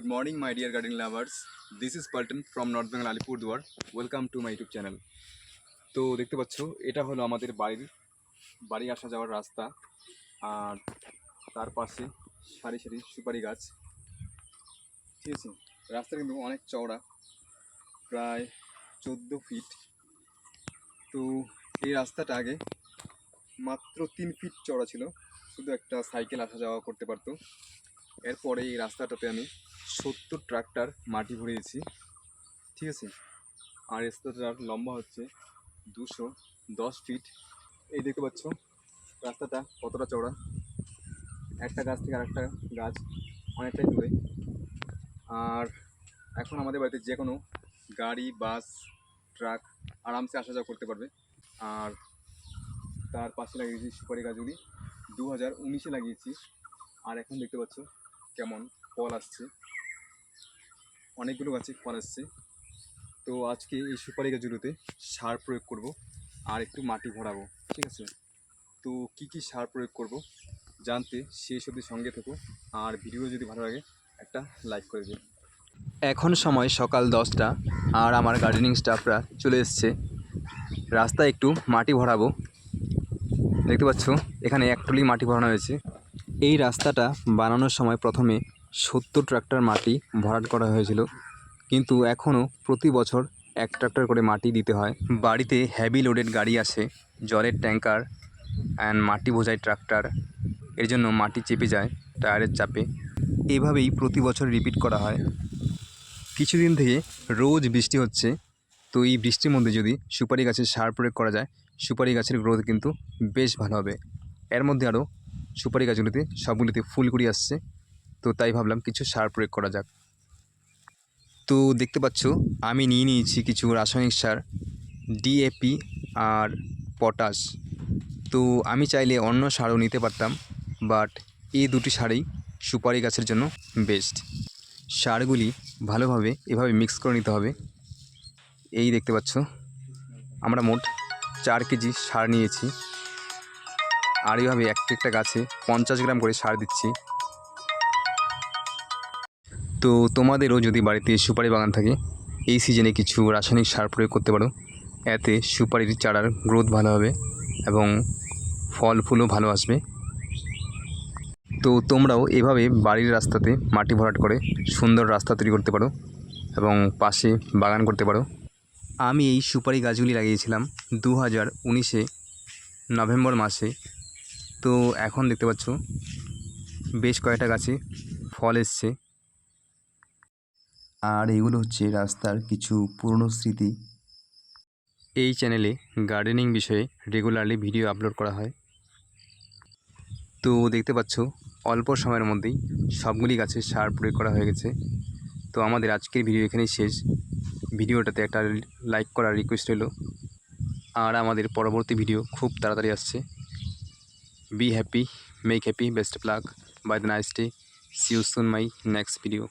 Good morning, my dear garden lovers. This is Palton from North Bengal Alipurduar. Welcome to my YouTube channel. তো দেখতে পাচ্ছ এটা হলো আমাদের বাড়ির বাড়ি আসা যাওয়ার রাস্তা আর তার পাশে সারি সারি সুপারি গাছ ঠিক আছে রাস্তা কিন্তু অনেক চওড়া প্রায় চোদ্দ ফিট তো এই রাস্তাটা আগে মাত্র তিন ফিট চওড়া ছিল শুধু একটা সাইকেল আসা যাওয়া করতে পারতো এরপরে এই রাস্তাটাতে আমি সত্তর ট্রাক্টর মাটি ভরিয়েছি, ঠিক আছে? আর রাস্তাটার লম্বা হচ্ছে দুশো দশ ফিট। এই দেখতে পাচ্ছ, রাস্তাটা কতটা চওড়া? একটা গাছ থেকে আরেকটা গাছ অনেকটাই দূরে। আর এখন আমাদের বাড়িতে যে কোনো গাড়ি, বাস, ট্রাক আরামসে আসা যাওয়া করতে পারবে। আর তার পাশে লাগিয়েছি সুপারি গাছগুলি দু হাজার উনিশে লাগিয়েছি। আর এখন দেখতে পাচ্ছ কেমন ফল আসছে? অনেকগুলো গাছে ফল আসছে। তো আজকে এই সুপারি গাছগুলোতে সার প্রয়োগ করব আর একটু মাটি ভরাবো, ঠিক আছে? তো কি কি সার প্রয়োগ করব জানতে সেই সবজি সঙ্গে থেকো আর ভিডিও যদি ভালো লাগে একটা লাইক করে দিও। এখন সময় সকাল দশটা আর আমার গার্ডেনিং স্টাফরা চলে এসছে। রাস্তায় একটু মাটি ভরাবো। দেখতে পাচ্ছ? এখানে এক টলি মাটি ভরানো হয়েছে। এই রাস্তাটা বানানোর সময় প্রথমে সত্তর ট্রাক্টর মাটি ভরাট করা হয়েছিল। কিন্তু এখনও প্রতি বছর এক ট্রাক্টর করে মাটি দিতে হয়। বাড়িতে হেভি লোডেড গাড়ি আসে, জলের ট্যাঙ্কার অ্যান্ড মাটি বোঝাই ট্রাক্টর। এর জন্য মাটি চেপে যায়, টায়ারের চাপে। এভাবেই প্রতি বছর রিপিট করা হয়। কিছুদিন থেকে রোজ বৃষ্টি হচ্ছে। তো এই বৃষ্টির মধ্যে যদি সুপারি গাছের সার প্রয়োগ করা যায়, সুপারি গাছের গ্রোথ কিন্তু বেশ ভালো হবে। এর মধ্যে আরও সুপারি গাছগুলিতে সবগুলিতে ফুলকুড়ি আসছে। তো তাই ভাবলাম কিছু সার প্রয়োগ করা যাক। তো দেখতে পাচ্ছ, আমি নিয়ে নিয়েছি কিছু রাসায়নিক সার ডিএপি আর পটাশ। তো আমি চাইলে অন্য সারও নিতে পারতাম, বাট এই দুটি সারেই সুপারি গাছের জন্য বেস্ট। সারগুলি ভালোভাবে এভাবে মিক্স করে নিতে হবে। এই দেখতে পাচ্ছ, আমরা মোট চার কেজি সার নিয়েছি। আর এইভাবে একটা একটা গাছে পঞ্চাশ গ্রাম করে সার দিচ্ছি। তো তোমাদেরও যদি বাড়িতে সুপারি বাগান থাকে, এই সিজনে কিছু রাসায়নিক সার প্রয়োগ করতে পারো। এতে সুপারির চারার গ্রোথ ভালো হবে এবং ফল ফুলও ভালো আসবে। তো তোমরাও এভাবে বাড়ির রাস্তাতে মাটি ভরাট করে সুন্দর রাস্তা তৈরি করতে পারো এবং পাশে বাগান করতে পারো। আমি এই সুপারি গাছগুলি লাগিয়েছিলাম দু হাজার উনিশে নভেম্বর মাসে। তো এখন দেখতে পাচ্ছ বেশ কয়েকটা গাছে ফল এসছে। আর এগুলো হচ্ছে রাস্তার কিছু পুরনো স্মৃতি। এই চ্যানেলে গার্ডেনিং বিষয়ে রেগুলারলি ভিডিও আপলোড করা হয়। তো দেখতে পাচ্ছ, অল্প সময়ের মধ্যেই সবগুলি গাছে সার প্রয়োগ করা হয়ে গেছে। তো আমাদের আজকের ভিডিও এখানেই শেষ। ভিডিওটাতে একটা লাইক করার রিকোয়েস্ট হলো আর আমাদের পরবর্তী ভিডিও খুব তাড়াতাড়ি আসছে। be happy make happy best of luck. By the nice day. See you soon my next video.